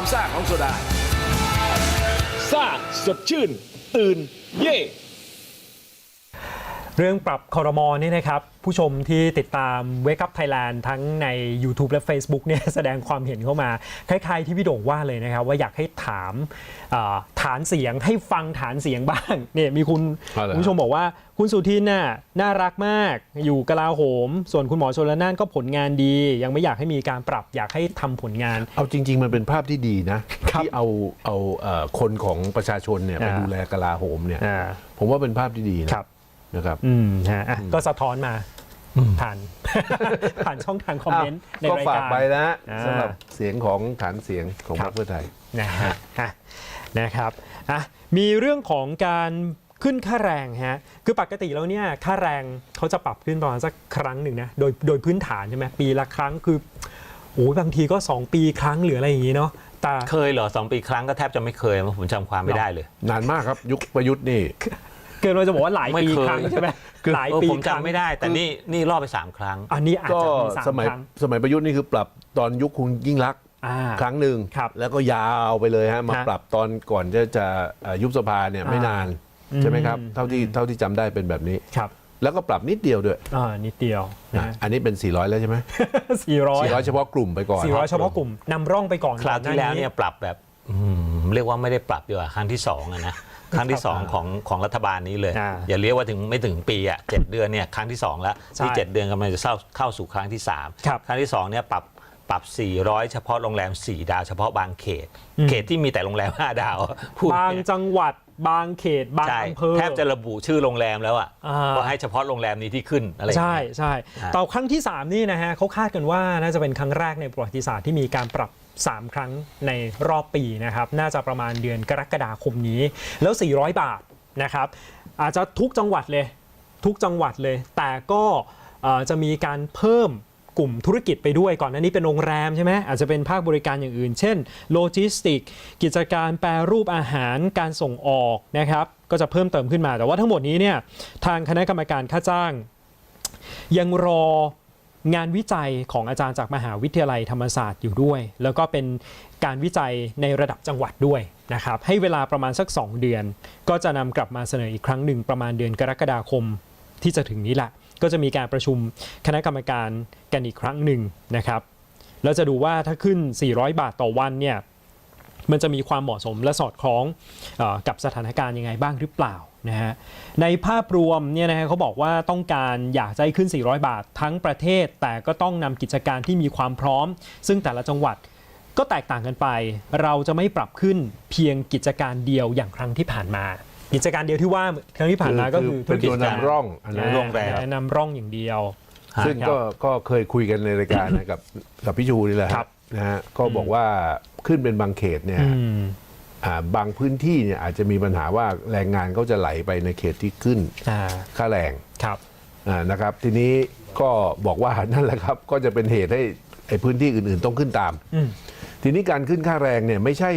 ความซ่าของโซดาซ่าสดชื่น ตื่น เย่ เรื่องปรับคอรมอนี่นะครับ ผู้ชมที่ติดตาม Wake Up Thailand ทั้งใน YouTube และ Facebook เนี่ยแสดงความเห็นเข้ามา คล้ายๆที่พี่โด่งว่าเลยนะครับ ว่าอยากให้ถามเอ่อฐานเสียงให้ฟังฐานเสียงบ้างเนี่ยมีคุณเอาเหรอคุณผู้ชมบอกว่าคุณสุทินน่ะน่ารักมากอยู่กลาโหม ส่วนคุณหมอชนละนานก็ผลงานดี ยังไม่อยากให้มีการปรับอยากให้ทำผลงาน เอาจริง ๆ มันเป็นภาพที่ดีนะครับที่เอาเอาเอ่อคนของประชาชนเนี่ยไปอ่าดูแลกลาโหมเนี่ยอ่าผมว่าเป็นภาพที่ดีนะครับ นะครับ อืมฮะอะก็สะท้อนมาผ่าน ผ่านช่องทางคอมเมนต์ในก็รายฝากการ ไปนะอ่า สำหรับเสียงของฐานเสียงของคพรัรบรคเพื่อไทย นะฮะอะนะครับอะมีเรื่องของการขึ้นค่าแรงฮะคือปกติแล้วเนี่ยค่าแรงเขาจะปรับขึ้นประมาณสักครั้งหนึ่งนะโดยโดยพื้นฐานใช่ไหมปีละครั้งคือโอ้ยบางทีก็ 2 ปีครั้งหรืออะไรอย่างนี้เนาะแต่ เคยเหรอสองปีครั้งก็แทบจะไม่เคยผมจำความไม่ได้เลย นานมากครับยุคประยุทธ์นี่ เกินเราจะบอกว่าหลายไม่ปีเคย ครั้งใช่ไหมหลายเออปีผมครั้งจำไม่ได้ แต่นี่นี่รอบไปสามครั้ง อันนี้อาจก็จะมีสามสมัยครั้งสมัยประยุทธ์นี่คือปรับตอนยุคคุณยิ่งรักษณ์อ่า ครั้งหนึ่งครับแล้วก็ยาวไปเลยฮะมาฮะปรับตอนก่อนจะจะเอ่อยุบสภาเนี่ยไม่อ่านนานใช่ไหมครับอืม เท่าที่เท่าที่จำได้เป็นแบบนี้ ครับแล้วก็ปรับนิดเดียวด้วยอ่านิดเดียวนะนะอันนี้เป็น 400 แล้วใช่ไหมสี่ร้อย400 เฉพาะกลุ่มไปก่อนสี่ร้อยเฉพาะกลุ่มนำร่องไปก่อนคราวที่แล้วเนี่ยปรับแบบอืมเรียกว่าไม่ได้ปรับดีกว่าครั้งที่สองอะนะ ครั้งที่สองของของรัฐบาลนี้เลย อ่าอย่าเรียกว่าถึงไม่ถึงปีอะเจ็ดเดือนเนี่ยครั้งที่สองแล้วใช่ที่เจ็ดเดือนกำลังจะเข้าเข้าสู่ครั้งที่สามครับครั้งที่สองเนี่ยปรับปรับ 400 เฉพาะโรงแรม 4 ดาวเฉพาะบางเขต อืม เขตที่มีแต่โรงแรม 5 ดาวอะพูดบางเนี่ยจังหวัดบางเขตบางใช่อำเภอ แทบจะระบุชื่อโรงแรมแล้วอะอ่า ว่าให้เฉพาะโรงแรมนี้ที่ขึ้นอะไรอย่างใช่เงี้ย ใช่ฮะต่อครั้งที่ 3 นี่นะฮะเขาคาดกันว่าน่าจะเป็นครั้งแรกในประวัติศาสตร์ที่มีการปรับ3 ครั้งในรอบปีนะครับ น่าจะประมาณเดือนกรกฎาคมนี้ แล้ว 400 บาทนะครับ อาจจะทุกจังหวัดเลย ทุกจังหวัดเลย แต่ก็จะมีการเพิ่มกลุ่มธุรกิจไปด้วยก่อนหน้านี้เป็นโรงแรมใช่ไหมอาจจะเป็นภาคบริการอย่างอื่น เช่นโลจิสติก กิจการแปรรูปอาหารการส่งออกนะครับ ก็จะเพิ่มเติมขึ้นมา แต่ว่าทั้งหมดนี้เนี่ยทางคณะกรรมการค่าจ้าง ยังรอ งานวิจัยของอาจารย์จากมหาวิทยาลัยธรรมศาสตร์อยู่ด้วย แล้วก็เป็นการวิจัยในระดับจังหวัดด้วยนะครับ ให้เวลาประมาณสัก 2 เดือน ก็จะนำกลับมาเสนออีกครั้งหนึ่งประมาณเดือนกรกฎาคมที่จะถึงนี้แหละ ก็จะมีการประชุมคณะกรรมการกันอีกครั้งหนึ่งนะครับแล้วจะดูว่าถ้าขึ้น 400 บาทต่อวันเนี่ยมันจะมีความเหมาะสมและสอดคล้องอกับสถานการณ์ยังไงบ้างหรือเปล่า นะฮะในภาพรวมเนี่ยนะฮะเขาบอกว่าต้องการอยากจะให้ขึ้น 400 บาททั้งประเทศ แต่ก็ต้องนำกิจการที่มีความพร้อม ซึ่งแต่ละจังหวัดก็แตกต่างกันไป เราจะไม่ปรับขึ้นเพียงกิจการเดียวอย่างครั้งที่ผ่านมา กิจการเดียวที่ว่าครั้งที่ผ่านมาก็คือเป็นตัวนำร่องอันนั้นโรงแรมนำร่องอย่างเดียว ซึ่งก็ก็เคยคุยกันในรายการนะกับกับพี่ชูนี่แหละครับนะฮะก็บอกว่าขึ้นเป็นบางเขตเนี่ยอืมอ่า บางพื้นที่เนี่ยอาจจะมีปัญหาว่าแรงงานเขาจะไหลไปในเขตที่ขึ้นอ่าค่าแรงครับอ่านะครับ ทีนี้ก็บอกว่านั่นแหละครับ ก็จะเป็นเหตุให้ไอ้พื้นที่อื่นๆต้องขึ้นตามอืมทีนี้การขึ้นค่าแรงเนี่ยไม่ใช่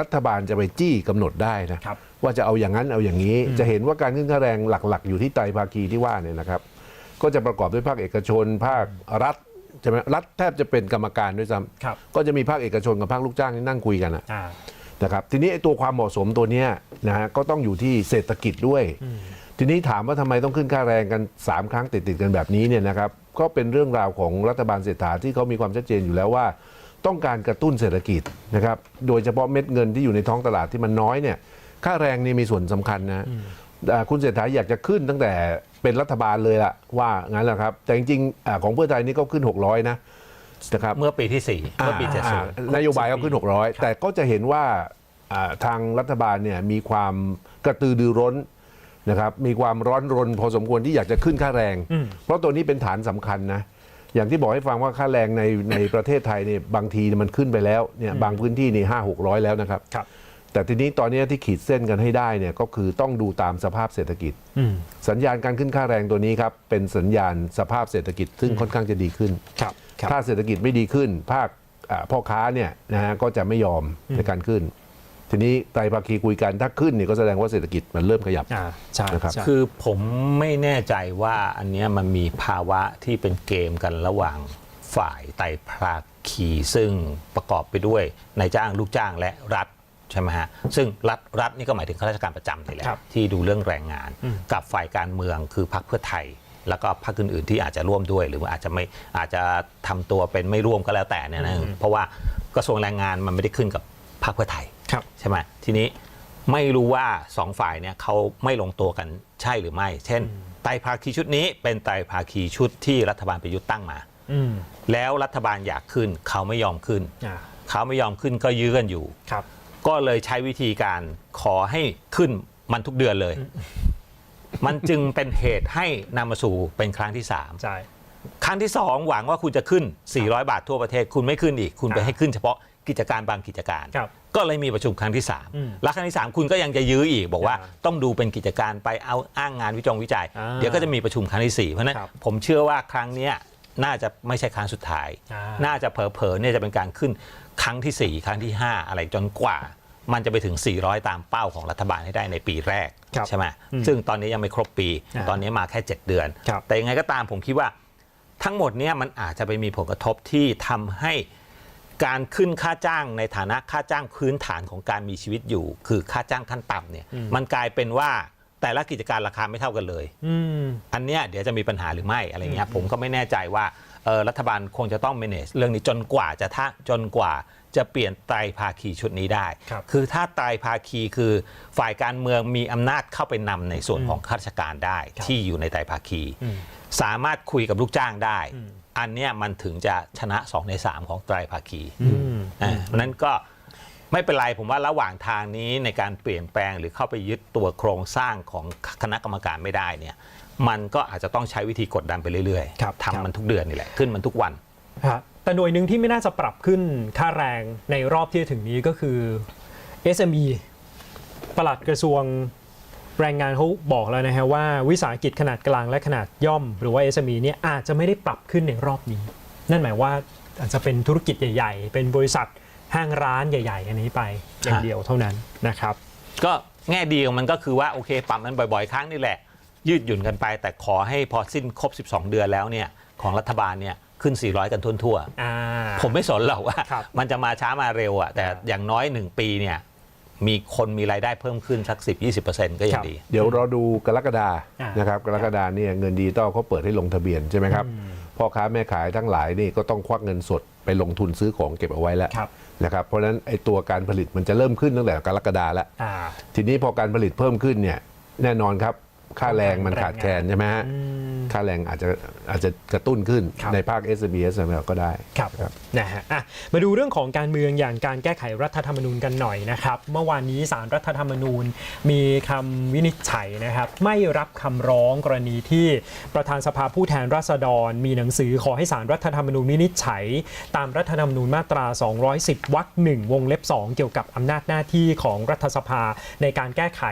รัฐบาลจะไปจี้กำหนดได้นะครับว่าจะเอาอย่างนั้นเอาอย่างนี้ จะเห็นว่าการขึ้นค่าแรงหลัก ๆ อยู่ที่ไตรภาคีที่ว่าเนี่ยนะครับ ก็จะประกอบด้วยภาคเอกชน ภาครัฐใช่ไหมรัฐแทบจะเป็นกรรมการด้วยซ้ครับำก็จะมีภาคเอกชนกับภาคลูกจ้างที่นั่งคุยกันอะอ่า นะครับทีนี้ไอ้ตัวความเหมาะสมตัวเนี้ยนะฮะก็ต้องอยู่ที่เศรษฐกิจด้วย ทีนี้ถามว่าทำไมต้องขึ้นค่าแรงกัน 3 ครั้งติดติดๆกันแบบนี้เนี่ยนะครับก็เป็นเรื่องราวของรัฐบาลเศรษฐาที่เขามีความชัดเจนอยู่แล้วว่า ต้องการกระตุ้นเศรษฐกิจนะครับโดยเฉพาะเม็ดเงินที่อยู่ในท้องตลาดที่มันน้อยเนี่ยค่าแรงนี่มีส่วนสำคัญนะอ่าคุณเศรษฐาอยากจะขึ้นตั้งแต่เป็นรัฐบาลเลยล่ะว่างั้นแหละครับ แต่จริงๆอ่าของเพื่อไทยนี่ก็ขึ้น 600 นะ นะครับเมื่อปีที่ 4 เมื่อปีอ่า70 นโยบายก็ขึ้น 600 แต่ก็จะเห็นว่าอ่าทางรัฐบาลเนี่ยมีความกระตือรือร้นนะครับมีความร้อนรนพอสมควรที่อยากจะขึ้นค่าแรงอืมเพราะตัวนี้เป็นฐานสำคัญนะอย่างที่บอกให้ฟังว่าค่าแรงในในประเทศไทยเนี่ยบางทีมันขึ้นไปแล้วเนี่ยบางพื้นที่นี่ห้าหกร้อยแล้วนะครับครับแต่ทีนี้ตอนนี้ที่ขีดเส้นกันให้ได้เนี่ยก็คือต้องดูตามสภาพเศรษฐกิจอืมสัญญาณการขึ้นค่าแรงตัวนี้ครับเป็นสัญญาณสภาพเศรษฐกิจ ซึ่งค่อนข้างจะดีขึ้นครับครับ ถ้าเศรษฐกิจไม่ดีขึ้น ภาคอ่าพ่อค้าเนี่ยนะฮะก็จะไม่ยอมในการขึ้น ทีนี้ไตรภาคีคุยกันถ้าขึ้นเนี่ยก็แสดงว่าเศรษฐกิจมันเริ่มขยับอ่าใช่นะครับใช่คือผมไม่แน่ใจว่าอันเนี้ยมันมีภาวะที่เป็นเกมกันระหว่างฝ่ายไต่ภาคีซึ่งประกอบไปด้วยนายจ้างลูกจ้างและรัฐใช่ไหมฮะซึ่งรัฐรัฐนี่ก็หมายถึงข้าราชการประจำนี่แหละครับที่ดูเรื่องแรงงาน กับฝ่ายการเมืองคือพรรคเพื่อไทย แล้วก็พรรคอื่นๆที่อาจจะร่วมด้วย หรือว่าอาจจะไม่อาจจะทำตัวเป็นไม่ร่วมก็แล้วแต่เนี่ยนะเพราะว่ากระทรวงแรงงานมันไม่ได้ขึ้นกับพรรคเพื่อไทยครับใช่ไหมทีนี้ไม่รู้ว่าสองฝ่ายเนี่ยเขาไม่ลงตัวกันใช่หรือไม่ เช่น ไตรภาคีชุดนี้เป็นไตรภาคีชุดที่รัฐบาลประยุทธ์ตั้งมาอืมแล้วรัฐบาลอยากขึ้นเขาไม่ยอมขึ้นอ่าเขาไม่ยอมขึ้นก็ยื้อกันอยู่ครับ ก็เลยใช้วิธีการขอให้ขึ้นมันทุกเดือนเลย มันจึงเป็นเหตุให้นำมาสู่เป็นครั้งที่สามใช่ ครั้งที่สองหวังว่าคุณจะขึ้น 400 บาททั่วประเทศ คุณไม่ขึ้นอีก คุณไปอ่าให้ขึ้นเฉพาะกิจการบางกิจการ ครับก็เลยมีประชุมครั้งที่ อืม3 แล้วครั้งที่ 3 คุณก็ยังจะยื้ออีก บอกว่าอ่าต้องดูเป็นกิจการไปเอาอ้างงานวิจงวิจัย อ่าเดี๋ยวก็จะมีประชุมครั้งที่ 4 เพราะฉะนั้นครับผมเชื่อว่าครั้งเนี้ยน่าจะไม่ใช่ครั้งสุดท้าย อ่า น่าจะเผลอๆเนี่ยจะเป็นการขึ้นครั้งทีสี่4ครั้งที่5อะไรจนกว่า มันจะไปถึง 400 ตามเป้าของรัฐบาลให้ได้ในปีแรกครับใช่ไหมอืมซึ่งตอนนี้ยังไม่ครบปี อ่าตอนนี้มาแค่ 7 เดือน ครับ แต่ยังไงก็ตามผมคิดว่า ทั้งหมดเนี่ยมันอาจจะไปมีผลกระทบที่ทำให้การขึ้นค่าจ้างในฐานะค่าจ้างพื้นฐานของการมีชีวิตอยู่ คือค่าจ้างขั้นต่ำเนี่ยมันกลายเป็นว่าแต่ละกิจการราคาไม่เท่ากันเลย อืม อันเนี้ยเดี๋ยวจะมีปัญหาหรือไม่อะไรเงี้ยผมก็ไม่แน่ใจว่าเอ่อรัฐบาลคงจะต้อง manage เรื่องนี้จนกว่าจะท่าจนกว่า จะเปลี่ยนไตรภาคีชุดนี้ได้ ครับคือถ้าไตรภาคีคือฝ่ายการเมืองมีอำนาจเข้าไปนำในส่วนของข้าราชการได้ ครับที่อยู่ในไตรภาคี อืมสามารถคุยกับลูกจ้างได้ อืม อันเนี้ยมันถึงจะชนะ 2 ใน 3 ของไตรภาคี อืม อ่าเพราะฉะนั้นก็ไม่เป็นไรผมว่าระหว่างทางนี้ในการเปลี่ยนแปลงหรือเข้าไปยึดตัวโครงสร้างของคณะกรรมการไม่ได้เนี่ยมันก็อาจจะต้องใช้วิธีกดดันไปเรื่อยครับๆทำมันทุกเดือนนี่แหละขึ้นมันทุกวัน ฮะแต่หน่วยหนึ่งที่ไม่น่าจะปรับขึ้นค่าแรงในรอบที่จะถึงนี้ก็คือ SME ปลัดกระทรวงแรงงานเขาบอกแล้วนะฮะว่าวิสาหกิจขนาดกลางและขนาดย่อม หรือว่า SME เนี่ยอาจจะไม่ได้ปรับขึ้นในรอบนี้ นั่นหมายว่าอาจจะเป็นธุรกิจใหญ่ ๆ เป็นบริษัทห้างร้านใหญ่ ๆ อันนี้ไปอย่างเดียวเท่านั้นนะครับ ก็แง่ดีของมันก็คือว่าโอเคปรับมันบ่อยๆ ครั้งนี่แหละ ยืดหยุ่นกันไป แต่ขอให้พอสิ้นครบ 12 เดือนแล้วเนี่ยของรัฐบาลเนี่ย ขึ้น 400 กันทั่วอ่า ๆผมไม่สนหรอกว่า ครับ มันจะมาช้ามาเร็วอะแต่ครับอย่างน้อย 1 ปีเนี่ยมีคนมีรายได้เพิ่มขึ้นสัก 10-20%ก็ยัครังบ ดี เดี๋ยวเราดูกรกฎาอ่านะครับกรกฎาเนี่ยเงินดิจิตอลเขาเปิดให้ลงทะเบียนใช่ไหมครับพ่อค้าแม่ขายทั้งหลายนี่ก็ต้องควักเงินสดไปลงทุนซื้อของเก็บเอาไว้แล้วครับ นะครับเพราะฉะนั้นไอ้ตัวการผลิตมันจะเริ่มขึ้นตั้งแต่กรกฎาแล้ว อ่า ทีนี้พอการผลิตเพิ่มขึ้นเนี่ยแน่นอนครับ ค่าแรงมันขาดแคลนใช่ไหมฮะอืมค่าแรงอาจจะอาจจะกระตุ้นขึ้นครับในภาค s m e s m l ก็ได้ครับครับนะฮะอะมาดูเรื่องของการเมืองอย่างการแก้ไขรัฐธรรมนูญกันหน่อยนะครับ เมื่อวานนี้สารรัฐธรรมนูญมีคำวินิจฉัยนะครับ ไม่รับคำร้องกรณีที่ประธานสภาผู้แทนราษฎร มีหนังสือขอให้สารรัฐธรรมนูญวินิจฉัย ตามรัฐธรรมนูญมาตรา 210วรรคหนึ่งวงเล็บ 2 เกี่ยวกับอำนาจหน้าที่ของรัฐสภาในการแก้ไข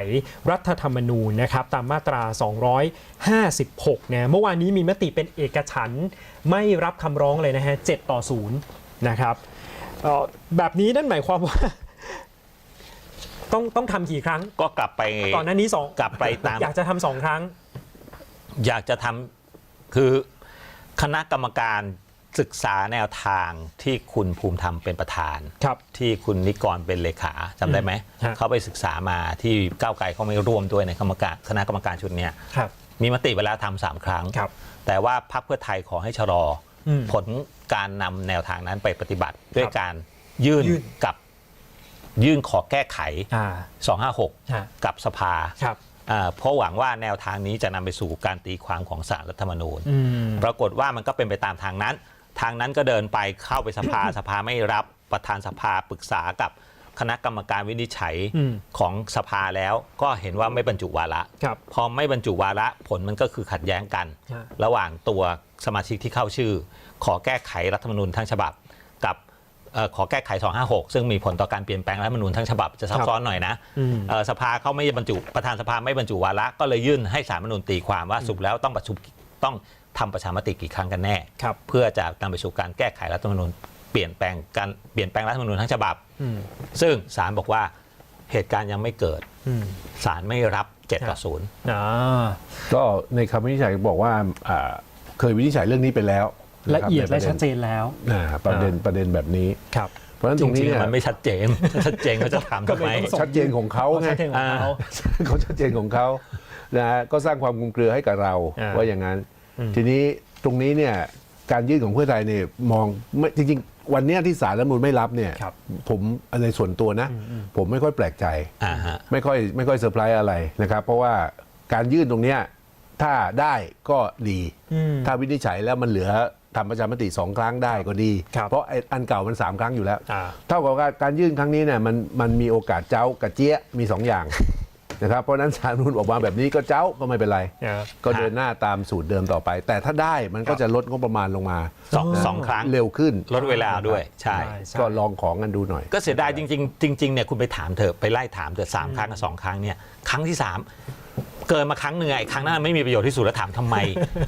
รัฐธรรมนูญนะครับตามมาตรา256นะเมื่อวานนี้มีมติเป็นเอกฉันท์ไม่รับคำร้องเลยนะฮะ7ต่อ0นะครับเอ่อแบบนี้นั่นหมายความว่า ต้องต้องทำกี่ครั้ง ก็กลับไปก่อนหน้านี้สองกลับไปตาม อยากจะทำสองครั้ง อยากจะทำคือคณะกรรมการ ศึกษาแนวทางที่คุณภูมิธรรมเป็นประธาน ครับ ที่คุณนิกรเป็นเลขาจำได้ไหม ฮะ เขาไปศึกษามาที่ก้าวไกลเขาไม่ร่วมด้วยในกรรมการคณะกรรมการชุดเนี้ย ครับ มีมติเวแลาทำสามครั้ง ครับแต่ว่าพรรคเพื่อไทยขอให้ชะลออมผลการนำแนวทางนั้นไปปฏิบัติ ด้วยครับการยื่นยื่น กับยื่นขอแก้ไข อ่า256ฮะกับสภาครับ อ่าเพราะหวังว่าแนวทางนี้จะนำไปสู่การตีความของสารรัฐธรรมนูญ อืม ปรากฏว่ามันก็เป็นไปตามทางนั้น ทางนั้นก็เดินไปเข้าไปสภาสภาไม่รับประธานสภาปรึกษากับคณะกรรมการวินิจฉัยอืมของสภาแล้วก็เห็นว่าไม่บรรจุวาระครับพอไม่บรรจุวาระผลมันก็คือขัดแย้งกันฮะระหว่างตัวสมาชิกที่เข้าชื่อ ขอแก้ไขรัฐธรรมนูญทั้งฉบับ กับเอ่อขอแก้ไข 256 ซึ่งมีผลต่อการเปลี่ยนแปลงรัฐธรรมนูญทั้งฉบับจะซับซ้อนหน่อยนะอืมเอ่อสภาเขาไม่บรรจุประธานสภาไม่บรรจุวาระก็เลยยื่นให้สารรัฐธรรมนูญตีความว่าสุกแล้วต้องประชุมต้องทำประชามติกี่ครั้งกันแน่ครับเพื่อจะนำไปสู่การแก้ไขรัฐธรรมนูญเปลี่ยนแปลงการเปลี่ยนแปลงรัฐธรรมนูญทั้งฉบับอืมซึ่งศาลบอกว่าเหตุการณ์ยังไม่เกิดอืมศาลไม่รับ7ต่อ0อ่าก็ในคำวินิจฉัยบอกว่าอ่าเคยวินิจฉัยเรื่องนี้ไปแล้ว ละเอียดและชัดเจนแล้วอ่าประเด็นประเด็นแบบนี้ครับเพราะฉะนั้นจตรงรินี้งเนี่ๆยมันไม่ชัดเจนชัดเจนเขาจะถามก็ทำเลยไมต้องส่งชัดเจนของเขาไงชัดเจนของเขาเขาชัดเจนของเขานะฮะก็สร้างความคลุมเครือให้กับเราอ่าว่าอย่างนั้น ทีนี้ตรงนี้เนี่ยการยื่นของเพื่อไทยเนี่ยมองไม่จริง ๆ วันเนี้ยที่สารรัฐธรรมนูลไม่รับเนี่ยครับผมในส่วนตัวนะ ผมไม่ค่อยแปลกใจ อ่าฮะ ไม่ค่อยไม่ค่อยเซอร์ไพรส์อะไรนะครับ เพราะว่าการยื่นตรงเนี้ยถ้าได้ก็ดีอืมถ้าวินิจฉัยแล้วมันเหลือทำประชามติสองครั้งได้ก็ดี ครับเพราะไอ้อันเก่ามันสามครั้งอยู่แล้ว อ่า เท่ากับว่าการยื่นครั้งนี้เนี่ยมันมันมีโอกาสเจ้ากับเจี๊ยะมีสองอย่าง นะครับเพราะฉะนั้นสารรัฐธรรมนูนออกมาแบบนี้ก็เจ้าก็ไม่เป็นไรอ่าก็เดินหน้าตามสูตรเดิมต่อไป แต่ถ้าได้มันก็จะลดงบประมาณลงมาสองสองครั้งเร็วขึ้นลดเวลาด้วยใช่ใช่ก็ลองของกันดูหน่อย ก็เสียดายจริง ๆ จริงๆเนี่ยคุณไปถามเถอะไปไล่ถามเถอะสามครั้งกับสองครั้งเนี่ยครั้งที่สาม เกินมาครั้งหนึ่งไอ้ครั้งนั้นไม่มีประโยชน์ที่สุดแล้วถามทำไม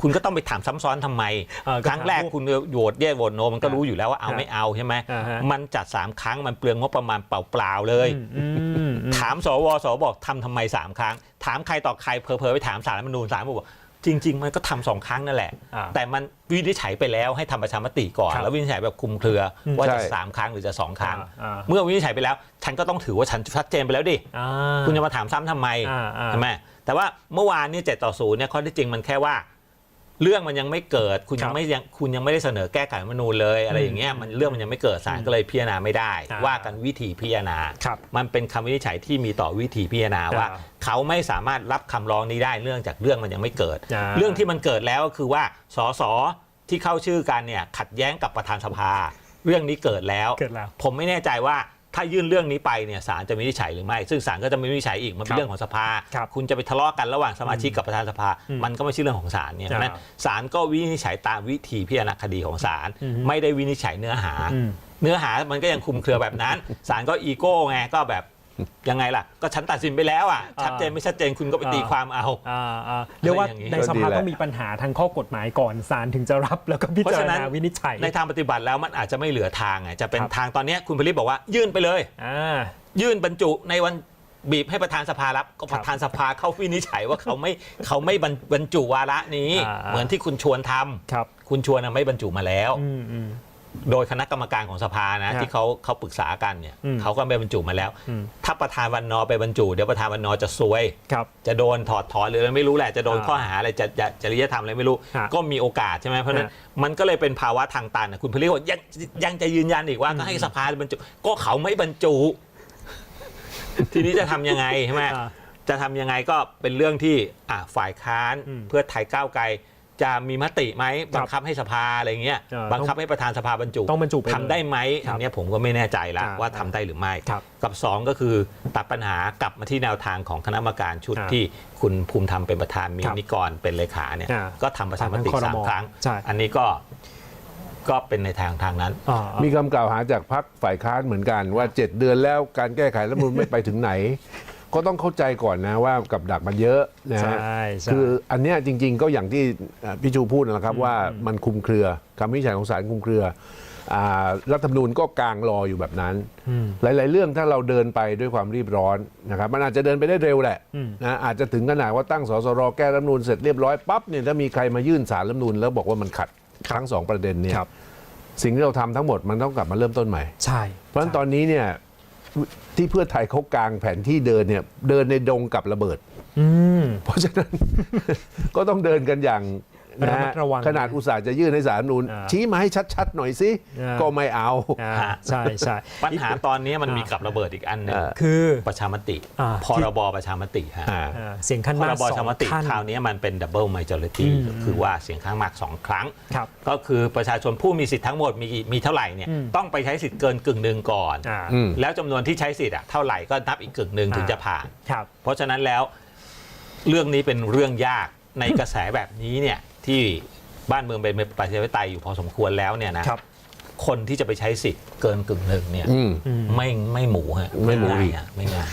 คุณก็ต้องไปถามซ้ำซ้อนทำไม เออก็ครั้งแรกถามคุณโหวตเยสโหวตโนมันก็รู้อยู่แล้วว่าเอาอ่าไม่เอาใช่ไหมอ่าฮะ มันจัดสามครั้งมันเปลืองงบประมาณเปล่าๆเลย อืมอืม ถามสวสวบอกทำทำไมสามครั้ง ถามใครต่อใครเพอเพอๆไปถามสารรัฐธรรมนูญสารบอกจริง ๆ มันก็ทำสองครั้งนั่นแหละ อ่าแต่มันวินิจฉัยไปแล้วให้ทำประชามติก่อน ครับแล้ววินิจฉัยแบบคลุมเครือว่าจะใช่ สามครั้งหรือจะสองครั้งอ่าอ่าเมื่อวินิจฉัยไปแล้ว ฉันก็ต้องถือว่าฉันชัดเจนไปแล้วดิ อ่าคุณจะมาถามซ้ำทำไมอ่าอ่า ใช่ไหม แต่ว่าเมื่อวานเนี่ยเจ็ดต่อศูนย์เนี่ยข้อที่จริงมันแค่ว่า เรื่องมันยังไม่เกิด คุณครัยับงไม่ยังคุณยังไม่ได้เสนอแก้ไขรัฐธรรมนูญเลยอะไรอย่างเงี้ยมันเรื่องมันยังไม่เกิดศาลก็เลยพิจารณาไม่ได้ อ่าว่ากันวิธีพิจารณา ครับมันเป็นคำวินิจฉัยที่มีต่อวิธีพิจารณาว่า อ่าเขาไม่สามารถรับคำร้องนี้ได้เนื่องจากเรื่องมันยังไม่เกิด อ่า เรื่องที่มันเกิดแล้วก็คือว่าสสที่เข้าชื่อกันเนี่ยขัดแย้งกับประธานสภา เรื่องนี้เกิดแล้ว เกิดแล้ว ผมไม่แน่ใจว่า ถ้ายื่นเรื่องนี้ไปเนี่ยศาลจะวินิจฉัยหรือไม่ ซึ่งศาลก็จะไม่วินิจฉัยอีกมันเป็ครันบเรื่องของสภาครับคุณจะไปทะเลาะกันระหว่างสมาชิกกับประธานสภาอืมมันก็ไม่ใช่เรื่องของศาลเนี่ยเพราะฉะนั้นอ่าศาลก็วินิจฉัยตามวิธีพิจารณาคดีของศาลอืมไม่ได้วินิจฉัยเนื้อหาอืมเนื้อหามันก็ยังคลุมเครือแบบนั้นศาลก็อีโก้ไงก็แบบ ยังไงล่ะ ก็ฉันตัดสินไปแล้วอะอ่าชัดเจนไม่ชัดเจนคุณก็ไปตีความเอา อ่าอ่าเรียกว่าอย่างนี้ ในสก็ดีภาแหละต้องมีปัญหาทางข้อกฎหมายก่อนศาลถึงจะรับแล้วก็พิเพราะจารฉะนั้นณาวินิจฉัยในทางปฏิบัติแล้วมันอาจจะไม่เหลือทางไงจะเป็นครับทางตอนเนี้ยคุณผลิตบอกว่ายื่นไปเลย อ่า ยื่นบรรจุในวันบีบให้ประธานสภารับก็ประธานสภาเข้าวินิจฉัยว่าเขาไม่เขาไม่บรรบรรจุวาระนี้ อ่า เหมือนที่คุณชวนทำครับ คุณชวนน่ะไม่บรรจุมาแล้ว อืมอืม โดยคณะกรรมการของสภานะครับที่เขาเขาปรึกษากันเนี่ยอืมเขาก็ไม่บรรจุมาแล้ว อืม ถ้าประธานวันนอไปบรรจุ เดี๋ยวประธานวันนอจะซวย ครับ จะโดนถอดถอนหรืออะไรไม่รู้แหละจะโดนอ่าข้อหาอะไรจะจะจริยธรรมอะไรไม่รู้ ฮะก็มีโอกาสใช่ไหมเพราะฉะนั้นฮะมันก็เลยเป็นภาวะทางตันนะคุณพลิตบอกยังยังจะยืนยันอีกว่าก็ให้สภาบรรจุ ก็เขาไม่บรรจุ ทีนี้จะทำยังไงใช่ไหมอ่าจะทำยังไงก็เป็นเรื่องที่อะฝ่ายค้านอืมเพื่อไทยก้าวไกล จะมีมติไหมบังคับให้สภาอะไรเงี้ยเออบังคับให้ประธานสภาบรรจุต้องบรรจุไปเลยทำได้ไหมครับอันเนี้ยผมก็ไม่แน่ใจละอ่าว่าทำได้หรือไม่ครับกับสองก็คือตัดปัญหากลับมาที่แนวทางของคณะกรรมการชุดอ่าที่คุณภูมิธรรมเป็นประธานมีครับนิกรเป็นเลขาเนี่ยอ่าก็ทำประชามติทางครมสามครั้งใช่อันนี้ก็ก็เป็นในทางทางนั้นอ่ามีคำกล่าวหาจากพรรคฝ่ายค้านเหมือนกันว่า 7 เดือนแล้วการแก้ไขรัฐธรรมนูญไม่ไปถึงไหน ก็ต้องเข้าใจก่อนนะว่ากับดักมันเยอะนะใช่ฮะใช่ คืออันเนี้ยจริง ๆ ก็อย่างที่เอ่อพี่ชูพูดนะครับว่ามันคุมเครือคำวินิจฉัยของศาลคุมเครืออ่ารัฐธรรมนูญก็กลางรออยู่แบบนั้นอืมหลาย ๆ เรื่องถ้าเราเดินไปด้วยความรีบร้อนนะครับมันอาจจะเดินไปได้เร็วแหละอืมนะอาจจะถึงขนาดว่าตั้งสสรแก้รัฐธรรมนูญเสร็จเรียบร้อยปั๊บเนี่ยถ้ามีใครมายื่นสารรัฐธรรมนูญแล้วบอกว่ามันขัดทั้งสองประเด็นเนี่ยครับ สิ่งที่เราทำทั้งหมดมันต้องกลับมาเริ่มต้นใหม่ ใช่เพราะฉะนั้นตอนนี้เนี่ย ที่เพื่อไทยเขากลางแผนที่เดินเนี่ยเดินในดงกับระเบิดอืมเพราะฉะนั้นก็ต้องเดินกันอย่างนะ ระมัฮะดระวังขนาดอุตส่าห์จะยื่นให้สารรัฐธรรมนูญอ่าชี้มาให้ชัดๆหน่อยสิอ่าก็ไม่เอาอ่าใช่ใช่ปัญหาตอนนี้มันอ่ามีมีกับระเบิดอีกอันหนึงเออคือประชามติอ่าพรบประชามติฮะอ่าอ่าเสียงข้างพมารกบสประอชางมติท่านคราวนี้มันเป็นดับเบิลไมจอริตี้อืมก็คือว่าเสียงข้างมากสองครั้งครับก็คือประชาชนผู้มีสิทธิ์ทั้งหมดมีมีเท่าไหร่เนี่ยอืมต้องไปใช้สิทธิ์เกินกึ่งหนึ่งก่อนอ่าอืมแล้วจำนวนที่ใช้สิทธิ์อะเท่าไหร่ก็นับอีกกึ่งหนึ่งอ่าถึงจะผ่านครับเพราะฉะนั้นแล้วเรื่องนี้เป็นเรื่องยากในกระแสแบบนี้เนี่ย ที่บ้านเมืองเป็นประชาธิปไตยอยู่พอสมควรแล้วเนี่ยนะครับ คนที่จะไปใช้สิทธิ์เกินกึ่งหนึ่งเนี่ย อืมอืมไม่ไม่หมูฮะไม่หมูง่าอียกอะไม่ง่าย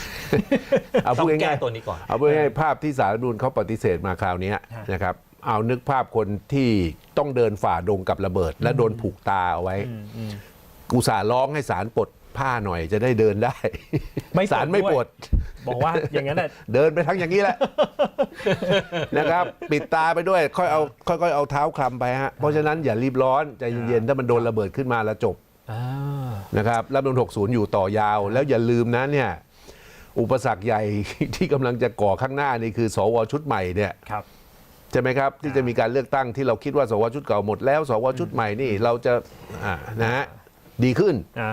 เอาต้พูอดงแก้ง่ายตัวนี้ก่อนๆเอาพูดง่ายๆภาพที่สารรัฐธรรมนูญเขาปฏิเสธมาคราวเนี้ยนะครับ เอานึกภาพคนที่ต้องเดินฝ่าดงกับระเบิด และโดนผูกตาเอาไว้อืมอืมอุตส่าห์ร้องให้สารปลด ผ้าหน่อยจะได้เดินได้ไม่ศาลไม่ด้วยปลดบอกว่าอย่างนั้นแหละเดินไปทั้งอย่างนี้แหละ นะครับ ปิดตาไปด้วย ค่อยเอาค่อยๆเอาเท้าคลำไปฮะเพราะฉะนั้นอย่ารีบร้อนใจเย็นๆถ้ามันโดนระเบิดขึ้นมาแล้วจบอ่า นะครับรัฐธรรมนูญ60 อยู่ต่อยาว แล้วอย่าลืมนะเนี่ย อุปสรรคใหญ่ ที่กำลังจะก่อข้างหน้านี่คือ สวชุดใหม่เนี่ย ครับ ใช่ไหมครับ ที่จะมีการเลือกตั้งที่เราคิดว่าสวชุดเก่าหมดแล้ว สวชุดใหม่นี่เราจะอ่านะฮะดีขึ้น อ่า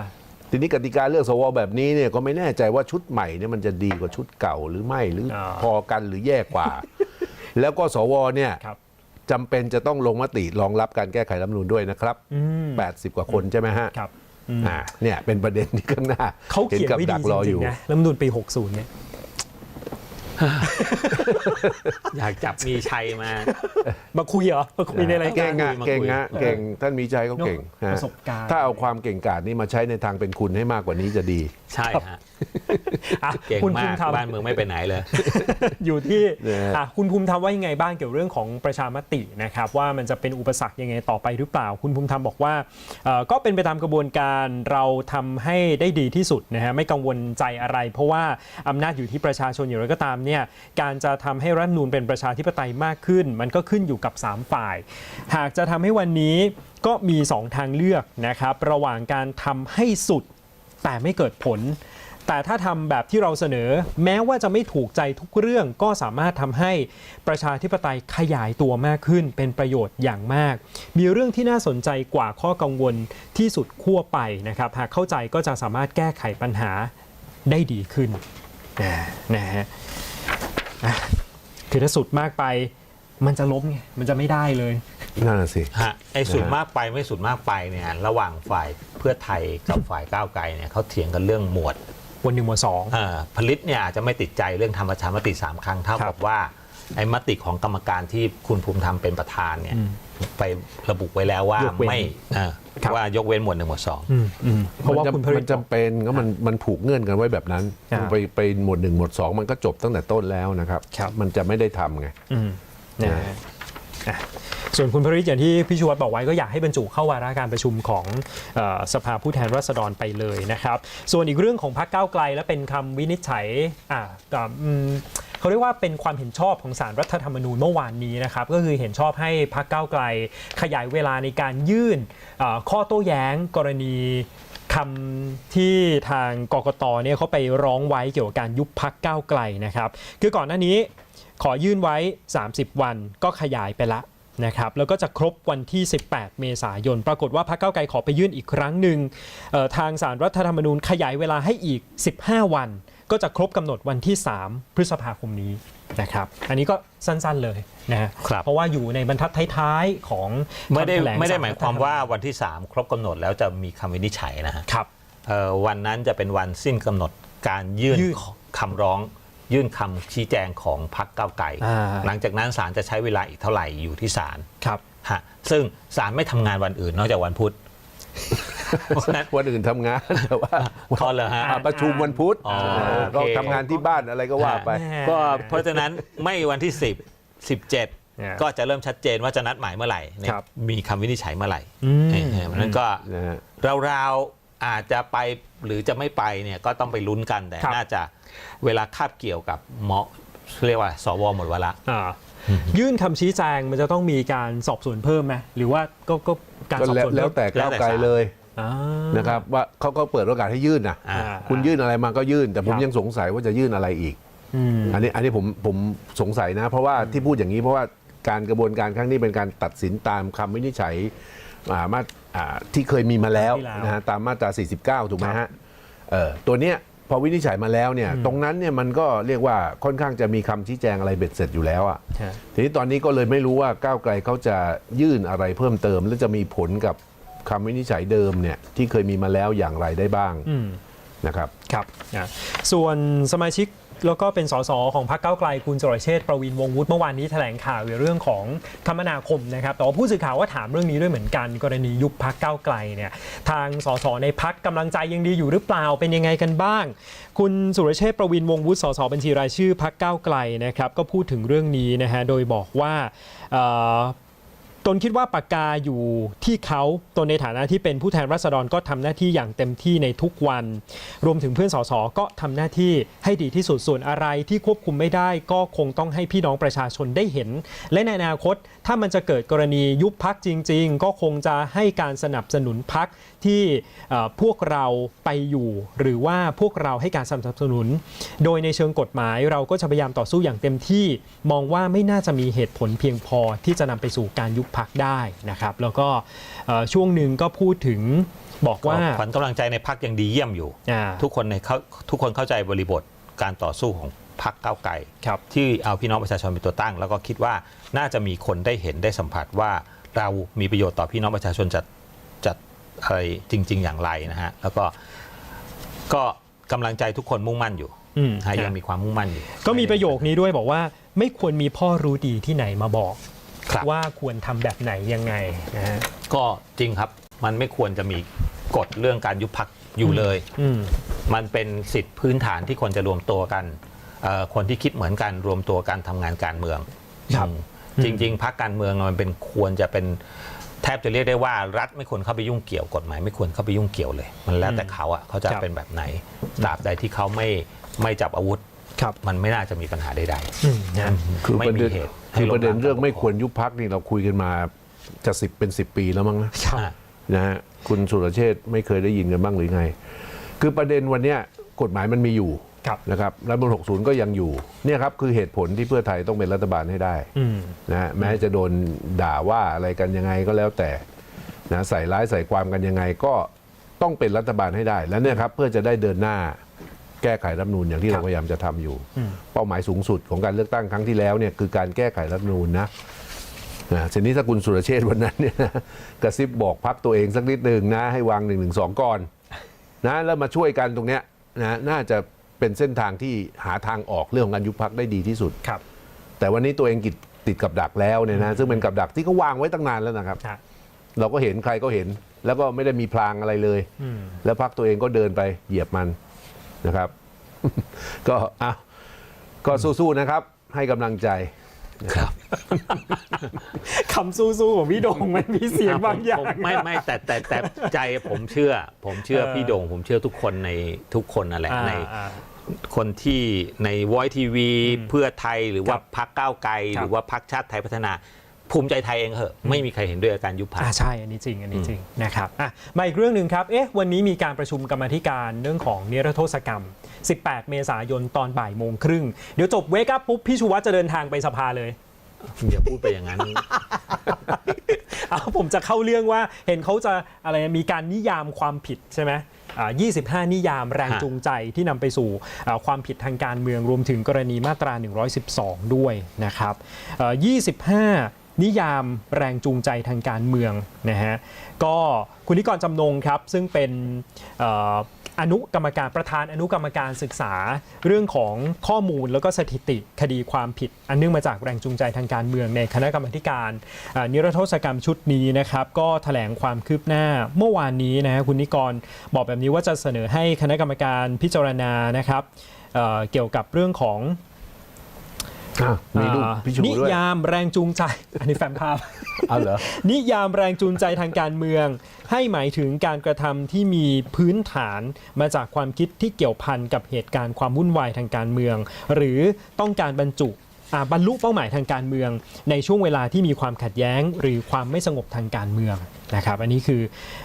ทีนี้กติกาเลือกสวแบบนี้เนี่ยก็ไม่แน่ใจว่าชุดใหม่เนี่ยมันจะดีกว่าชุดเก่าหรือไม่หรืออาพอกันหรือแย่กว่า แล้วก็สวเนี่ยครับจำเป็นจะต้องลงมติรองรับการแก้ไขรัฐธรรมนูญด้วยนะครับ อืม 80 กว่าคนใช่ไหมฮะครับอืมอ่าเนี่ยเป็นประเด็นที่ข้างหน้าเขาเขียนกับไว้ดัดีกรอจอริงยู่ๆนะรัฐธรรมนูญปี 60 เนี่ย อยากจับมีชัยมา มาคุยเหรอ มาคุยในรายกาเก่รงอะมาคุยเก่งอะเก่งท่านมีใจเขาเก่งเนอะฮะประสบการณ์ ถ้าเอาความเก่งกาจนี้มาใช้ในทางเป็นคุณให้มากกว่านี้จะดี ใช่ฮะอะเก่งคุณมาภูกมิธรรมบ้านเมืองไม่ไปไหนเลย อยู่ที่เนี่ยอะคุณภูมิธรรมว่ายังไงบ้างเกี่ยวเรื่องของประชามตินะครับว่ามันจะเป็นอุปสรรคยังไงต่อไปหรือเปล่า คุณภูมิธรรมบอกว่าเอ่อก็เป็นไปตามกระบวนการเราทำให้ได้ดีที่สุดนะฮะไม่กังวลใจอะไร เพราะว่าอำนาจอยู่ที่ประชาชนอย่างไรก็ตามเนี่ยการจะทำให้รัฐธรรมนูนเป็นประชาธิปไตยมากขึ้น มันก็ขึ้นอยู่กับ 3 ฝ่าย หากจะทำให้วันนี้ก็มี 2 ทางเลือกนะครับ ระหว่างการทำให้สุดแต่ไม่เกิดผล แต่ถ้าทำแบบที่เราเสนอ แม้ว่าจะไม่ถูกใจทุกเรื่องก็สามารถทำให้ประชาธิปไตยขยายตัวมากขึ้น เป็นประโยชน์อย่างมาก มีเรื่องที่น่าสนใจกว่าข้อกังวลที่สุดขั้วไปนะครับ หากเข้าใจก็จะสามารถแก้ไขปัญหาได้ดีขึ้นนะนะฮะอะคือถ้าสุดมากไปมันจะล้มไงมันจะไม่ได้เลยนั่นนะสิฮะไอ้สุดนะฮะมากไปไม่สุดมากไปเนี่ยระหว่างฝ่ายเพื่อไทยกับฝ่ายก้าวไกลเนี่ยเขาเถียงกันเรื่องหมวด วันหนึ่งวันสอง เอ่อผลิตเนี่ยอาจจะไม่ติดใจเรื่องทำประชามติสามครั้งเท่าครักับบว่าไอ้มติของกรรมการที่คุณภูมิธรรมเป็นประธานเนี่ยไประบุไว้แล้วว่ายกเว้นไม่เอ่อครับ ว่ายกเว้นหมวดหนึ่งหมวดสอง อืมอืมเพราะว่ามันคุณจำผลิมัตนจำเป็นก็มันมันผูกเงื่อนกันไว้แบบนั้นอ่า ไปไปหมวดหนึ่งหมวดสองมันก็จบตั้งแต่ต้นแล้วนะครับ ครับ มันจะไม่ได้ทำไง อืมนะฮะอะ ส่วนคุณพริตอย่างที่พี่ชูวัตรบอกไว้ก็อยากให้บรรจุเข้าวาระการประชุมของอสภาผู้แทนราษฎรไปเลยนะครับ ส่วนอีกเรื่องของพรรคก้าวไกล และเป็นคำวินิจฉัยอ่าอืมเขาเรียกว่าเป็นความเห็นชอบของสารรัฐธรรมนูญเมื่อวานนี้นะครับก็คือเห็นชอบให้พรรคก้าวไกล ขยายเวลาในการยื่นข้อโต้แย้งกรณีคำที่ทางกกตเนี่ยเขาไปร้องไว้เกี่ยวกับการยุบพักก้าวไกลนะครับ คือก่อนหน้านี้ขอยื่นไว้ 30 วันก็ขยายไปละ นะครับแล้วก็จะครบวันที่ 18 เมษายน ปรากฏว่าพรรคก้าวไกลขอไปยื่นอีกครั้งหนึ่งเอ่อทางสารรัฐธรรมนูญขยายเวลาให้อีก 15 วัน ก็จะครบกำหนดวันที่ 3 พฤษภาคมนี้นะครับอันนี้ก็สั้นๆเลยนะฮะครับเพราะว่าอยู่ในบรรทัดท้ายๆของไม่ได้คำแถลงไม่ได้สรหมายความรัฐธรรนูญว่าวันที่ 3 ครบกำหนดแล้วจะมีคำวินิจฉัยนะฮะครับเอ่อวันนั้นจะเป็นวันสิ้นกำหนดการยื่นยื่นคำร้อง ยื่นคำชี้แจงของพรรคก้าวไกลอ่า หลังจากนั้นศาลจะใช้เวลาอีกเท่าไหร่อยู่ที่ศาลครับฮะซึ่งศาลไม่ทำงานวันอื่นนอกจากวันพุธ เพราะฉะนั้น วันอื่นทำงานแต่ว่าพอเหรอฮะ อ่าประชุมวันพุธอ๋อก็โอเค ทำงานที่บ้านอะไรก็ว่าไปแม่ก็เพราะฉะนั้นไม่วันที่ 10 17 ก็จะเริ่มชัดเจนว่าจะนัดหมายเมื่อไหร่เนี่ยครับ มีคำวินิจฉัยเมื่อไหร่อืมเออเพราะฉะนั้นก็ นะฮะ ราวๆอาจจะไปหรือจะไม่ไปเนี่ยก็ต้องไปลุ้นกันแต่ครับ น่าจะ เวลาคาบเกี่ยวกับเหมาะเรียกว่าสวหมดวาระอ่ายื่นคำชี้แจงมันจะต้องมีการสอบสวนเพิ่มไหมหรือว่าก็ก็การก็สอบแล้วสวนแล้วเพิ่มแต่ก้าวไกลเลยอ่านะครับว่าเขาก็เปิดโอกาสให้ยื่นนะอ่าคุณยื่นอะไรมาก็ยื่น แต่ผมครับยังสงสัยว่าจะยื่นอะไรอีกอืมอันนี้อันนี้ผมผมสงสัยนะ เพราะว่าที่พูดอย่างนี้เพราะว่าการกระบวนการครั้งนี้เป็นการตัดสินตามคำวินิจฉัยอ่ามาอ่าที่เคยมีมาแล้วที่แล้วนะฮะตามมาตรา 49 ถูกไหมฮะเออตัวเนี้ย พอวินิจฉัยมาแล้วเนี่ยตรงนั้นเนี่ยมันก็เรียกว่าค่อนข้างจะมีคำชี้แจงอะไรเบ็ดเสร็จอยู่แล้วอะฮะทีนี้ตอนนี้ก็เลยไม่รู้ว่าก้าวไกลเขาจะยื่นอะไรเพิ่มเติม และจะมีผลกับคำวินิจฉัยเดิมเนี่ยที่เคยมีมาแล้วอย่างไรได้บ้างอืมนะครับครับนะส่วนสมาชิก แล้วก็เป็นสสของพรรคเก้าไกลคุณสุรเชษประวินวงวุฒิเมื่อวานนี้แถลงข่าวเรื่องของคมนาคมนะครับแต่ว่าผู้สื่อข่าวก็ถามเรื่องนี้ด้วยเหมือนกัน กรณียุบพักก้าไกลเนี่ยทางสสในพักกำลังใจยังดีอยู่หรือเปล่าเป็นยังไงกันบ้าง คุณสุรเชษประวินวงวุฒิสสบัญชีรายชื่อพักก้าไกลนะครับก็พูดถึงเรื่องนี้นะฮะโดยบอกว่า ตนคิดว่าปากกาอยู่ที่เขาตนในฐานะที่เป็นผู้แทนราษฎรก็ทำหน้าที่อย่างเต็มที่ในทุกวัน รวมถึงเพื่อนสสก็ทำหน้าที่ให้ดีที่สุดส่วนอะไรที่ควบคุมไม่ได้ ก็คงต้องให้พี่น้องประชาชนได้เห็น และในอนาคตถ้ามันจะเกิดกรณียุบพักจริง ๆ ก็คงจะให้การสนับสนุนพักที่พวกเราไปอยู่ หรือว่าพวกเราให้การสนับสนุน โดยในเชิงกฎหมายเราก็จะพยายามต่อสู้อย่างเต็มที่ มองว่าไม่น่าจะมีเหตุผลเพียงพอที่จะนำไปสู่การยุบพักได้นะครับ แล้วก็เอ่อช่วงหนึ่งก็พูดถึงบอกว่าขวัญกำลังใจในพักยังดีเยี่ยมอยู่อ่าทุกคนในเขาทุกคนเข้าใจบริบทการต่อสู้ของพักก้าวไกลครับที่เอาพี่น้องประชาชนเป็นตัวตั้ง แล้วก็คิดว่าน่าจะมีคนได้เห็นได้สัมผัสว่าเรามีประโยชน์ต่อพี่น้องประชาชนจะจะอะไรจริง ๆ อย่างไรนะฮะแล้วก็ก็กำลังใจทุกคนมุ่งมั่นอยู่อืมฮะยังมีความมุ่งมั่นอยู่ก็มีประโยคนี้ด้วยบอกว่า ไม่ควรมีพ่อรู้ดีที่ไหนมาบอกครับ ว่าควรทำแบบไหนยังไงนะฮะก็จริงครับมันไม่ควรจะมีกฎเรื่องการยุบพักอยู่เลยอืมมันเป็นสิทธิพื้นฐานที่คนจะรวมตัวกันเอ่อคนที่คิดเหมือนกันรวมตัวกันทำงานการเมืองครับอืมจริง ๆพักการเมืองมันเป็นควรจะเป็นแทบจะเรียกได้ว่ารัฐไม่ควรเข้าไปยุ่งเกี่ยวกฎหมาย ไม่ควรเข้าไปยุ่งเกี่ยวเลย มันแล้วแต่เขาอะเขาจะครับเป็นแบบไหนตราบใดที่เขาไม่ไม่จับอาวุธครับมันไม่น่าจะมีปัญหาใดอืมนะๆคือไม่ประมีเด็นเหตุให้ คือประเด็นล้มล้างเรื่องไม่กาปกควรยุบพักนี่เราคุยกันมาจะสิบเป็นสิบปีแล้วมั้งนะครับอะนะฮะคุณสุรเชษฐ์ไม่เคยได้ยินกันบ้างหรือไง คือประเด็นวันเนี้ยกฎหมายมันมีอยู่ครับนะครับรัฐธรรมนูญ60 ก็ยังอยู่เนี่ยครับคือเหตุผลที่เพื่อไทยต้องเป็นรัฐบาลให้ได้อืมนะฮะแม้จะโดนด่าว่าอะไรกันยังไงก็แล้วแต่นะใส่ร้ายใส่ความกันยังไงก็ต้องเป็นรัฐบาลให้ได้ แล้วเนี่ยครับเพื่อจะได้เดินหน้า แก้ไขรัฐธรรมนูญอย่างที่ครัเราบพยายามจะทำอยู่อืมเป้าหมายสูงสุดของการเลือกตั้งครั้งที่แล้วเนี่ยคือการแก้ไขรัฐธรรมนูญนะนะทีนี้ถ้าคุณสุรเชษฐ์วันนั้นเนี่ยนะกระซิบบอกพักตัวเองสักนิดหนึ่งนะ ให้วางหนึ่งหนึ่งสองก่อนนะแล้วมาช่วยกันตรงเนี้ยนะน่าจะเป็นเส้นทางที่หาทางออกเรื่องของการยุบพักได้ดีที่สุดครับ แต่วันนี้ตัวเองติดติดกับดักแล้วเนี่ยนะซึ่งเป็นกับดักที่เขาวางไว้ตั้งนานแล้วนะครับครับเราก็เห็นใครก็เห็น แล้วก็ไม่ได้มีพลางอะไรเลยอืมแล้วพักตัวเองก็เดินไปเหยียบมัน นะครับ ก็อะก็สู้ๆนะครับ ให้กำลังใจครับคำสู้ๆของพี่โดงมันมีเสียงบางอย่างผมไม่ไม่แต่แต่แต่ใจผมเชื่อ ผมเชื่อเออพี่โด่งผมเชื่อทุกคนในทุกคนนั่นแหละอ่าในอ่าคนที่ในวอยทีวีเพื่อไทยหรือว่าครับพักก้าวไกลครับหรือว่าพักชาติไทยพัฒนา ภูมิใจไทยเองเหอะไม่มีใครเห็นด้วยกับการยุบพักอ่าใช่อันนี้จริงอันนี้จริงนะครับอะมาอีกเรื่องหนึ่งครับเอ๊ะวันนี้มีการประชุมกรรมาธิการเรื่องของนิรโทษกรรม 18 เมษายนตอนบ่ายโมงครึ่ง เดี๋ยวจบเวกับปุ๊บพี่ชูวัฒน์จะเดินทางไปสภาเลย อย่าพูดไปอย่างนั้น เอาผมจะเข้าเรื่องว่าเห็นเขาจะอะไรมีการนิยามความผิดใช่ไหมอ่า25 นิยามแรงฮะ จูงใจที่นำไปสู่อ่าความผิดทางการเมืองรวมถึงกรณีมาตรา 112 ด้วยนะครับเอ่อ25 นิยามแรงจูงใจทางการเมืองนะฮะก็คุณนิกรจำนงครับ ซึ่งเป็นอนุกรรมการประธานอนุกรรมการศึกษาเรื่องของข้อมูลแล้วก็สถิติคดีความผิด อันเนื่องมาจากแรงจูงใจทางการเมืองในคณะกรรมการนิรโทษกรรมชุดนี้นะครับ ก็แถลงความคืบหน้าเมื่อวานนี้นะฮะคุณนิกรบอกแบบนี้ว่าจะเสนอให้คณะกรรมการพิจารณานะครับเเกี่ยวกับเรื่องของ อะมีรูปอ่าพี่ชูนิด้วย ยามแรงจูงใจ อันนี้แฟมภาพ เอาเหรอ นิยามแรงจูงใจทางการเมือง ให้หมายถึงการกระทำที่มีพื้นฐานมาจากความคิดที่เกี่ยวพันกับเหตุการณ์ความวุ่นวายทางการเมือง หรือต้องการบรรจุอ่าบรรลุเป้าหมายทางการเมือง ในช่วงเวลาที่มีความขัดแย้ง หรือความไม่สงบทางการเมืองนะครับ อันนี้คือ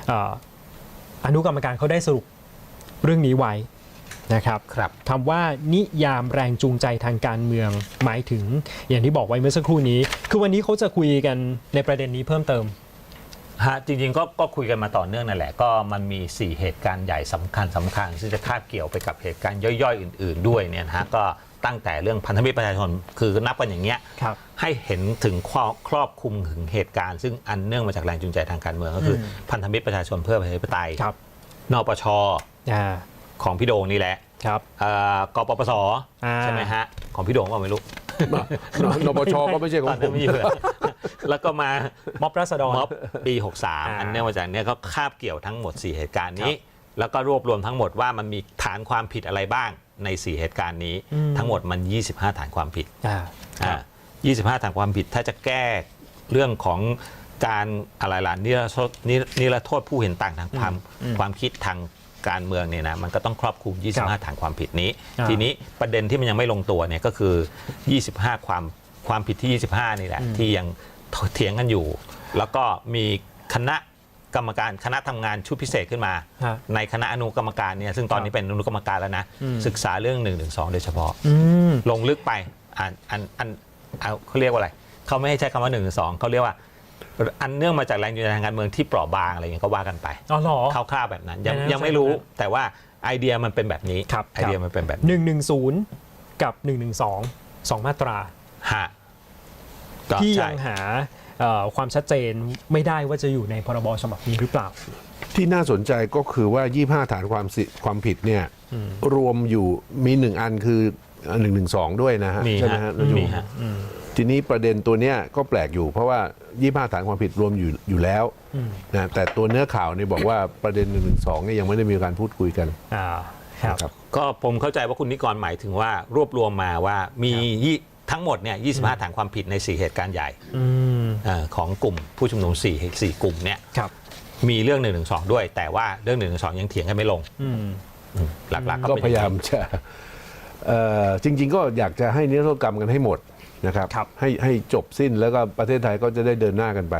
เอ่ออนุกรรมการเขาได้สรุปเรื่องนี้ไว้ นะครับครับคำว่านิยามแรงจูงใจทางการเมืองหมายถึงอย่างที่บอกไว้เมื่อสักครู่นี้ คือวันนี้เขาจะคุยกันในประเด็นนี้เพิ่มเติมฮะจริงๆก็ก็คุยกันมาต่อเนื่องนั่นแหละก็มันมี 4 เหตุการณ์ใหญ่สำคัญสำคัญซึ่งจะคาบเกี่ยวไปกับเหตุการณ์ย่อยๆ อื่น ๆ ด้วยเนี่ยนะฮะก็ตั้งแต่เรื่องพันธมิตรประชาชนคือนับกันอย่างเงี้ยครับให้เห็นถึงครอบครอบคลุมถึงเหตุการณ์ ซึ่งอันเนื่องมาจากแรงจูงใจทางการเมืองก็คืออมพันธมิตรประชาชนเพื่อประชาธิปไตยครับนปชอ่า ของพี่โดงนี่แหละครับ เอ่อกปปสอ่า ใช่ไหมฮะ ของพี่โดงว่าไม่รู้นปชก็ไม่ใช่ขอตองนผนั้นม ไม่อยู่เลยแล้วก็มา ม็อบรัษฎร ม็อบปีอ่า63 อันเนื่องมาจากเนี้ยก็คาบเกี่ยวทั้งหมด 4 เหตุการณ์นี้ แล้วก็รวบรวมทั้งหมดว่ามันมีฐานความผิดอะไรบ้างใน 4 เหตุการณ์นี้ทั้งหมดมัน 25 ฐานความผิดอ่า อ่า25 ฐานความผิดถ้าจะแก้เรื่องของการอะไรล่ะนิรโทษนินิรโทษผู้เห็นต่างทางความความคิดทาง การเมืองเนี่ยนะมันก็ต้องครอบคลุมครับ25 ฐานความผิดนี้ อ่า ทีนี้ประเด็นที่มันยังไม่ลงตัวเนี่ยก็คือ 25 ความความผิดที่ 25 นี่แหละ ที่ยังเถียงกันอยู่ แล้วก็มีคณะกรรมการคณะทำงานชุดพิเศษขึ้นมา ฮะในคณะอนุกรรมการเนี่ยซึ่งตอนนี้เป็นอนุกรรมการแล้วนะศึกษาเรื่อง1นึโดยเฉพาะ อืม ลงลึกไปอันอันอันเอาเขาเรียกว่าอะไรเขาไม่ให้ใช้คำว่า1นึเขาเรียกว่า อันเนื่องมาจากแรงจูงใจทางการเมืองที่เปราะบางอะไรอย่างเงี้ยก็ว่ากันไปอ๋อเหรอ คร่าวๆแบบนั้นยังไม่น่ายังไม่รู้ใช่แบบนั้นแต่ว่าไอเดียมันเป็นแบบนี้ครับ ไอเดียมันเป็นแบบนี้หนึ่งหนึ่งศูนย์กับหนึ่งหนึ่งสองสองมาตราฮะก็ที่ใช่ยังหาเอ่อความชัดเจนไม่ได้ว่าจะอยู่ในพรบฉบับนี้หรือเปล่า ที่น่าสนใจก็คือว่า 25 ฐานความสิความผิดเนี่ยรวมอยู่มีหนึ่งอันคือ1นึด้วยนะฮะมีใช่ไหมฮะฮะน้องจูมีฮะ ทีนี้ประเด็นตัวเนี้ยก็แปลกอยู่ เพราะว่า25ฐานความผิดรวมอยู่อยู่แล้วนะแต่ตัวเนื้อข่าวเนี่ยบอกว่าประเด็น1นึเนี่ยยังไม่ได้มีการพูดคุยกันอ่าครับนะครับก็ผมเข้าใจว่าคุณนิกรหมายถึงว่ารวบรวมมาว่ามียี่ทั้งหมดเนี่ย25 ฐานความผิดใน 4 เหตุการณ์ใหญ่อืมเอ่อของกลุ่มผู้ชุมนุม4 4กลุ่มเนี่ยครับมีเรื่อง1นึด้วย แต่ว่าเรื่อง1นึยังเถียงกันไม่ลงอืมหลักๆก็ก็เป็นพยายามจะเอ่อจริง ๆ ก็อยากจะให้นิรโทษกรรมกันให้หมด นะครับครับให้ให้จบสิ้นแล้วก็ประเทศไทยก็จะได้เดินหน้ากันไป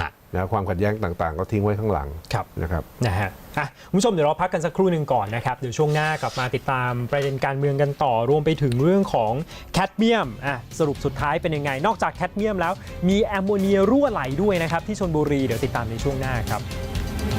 ฮะนะความขัดแย้งต่างๆ ก็ทิ้งไว้ข้างหลังครับนะครับนะฮะอะคุณผู้ชมเดี๋ยวเราพักกันสักครู่หนึ่งก่อนนะครับเดี๋ยวช่วงหน้ากลับมาติดตามประเด็นการเมืองกันต่อรวมไปถึงเรื่องของแคดเมียมอะสรุปสุดท้ายเป็นยังไง นอกจากแคดเมียมแล้ว มีแอมโมเนียรั่วไหลด้วยนะครับที่ชนบุรีเดี๋ยวติดตามในช่วงหน้าครับ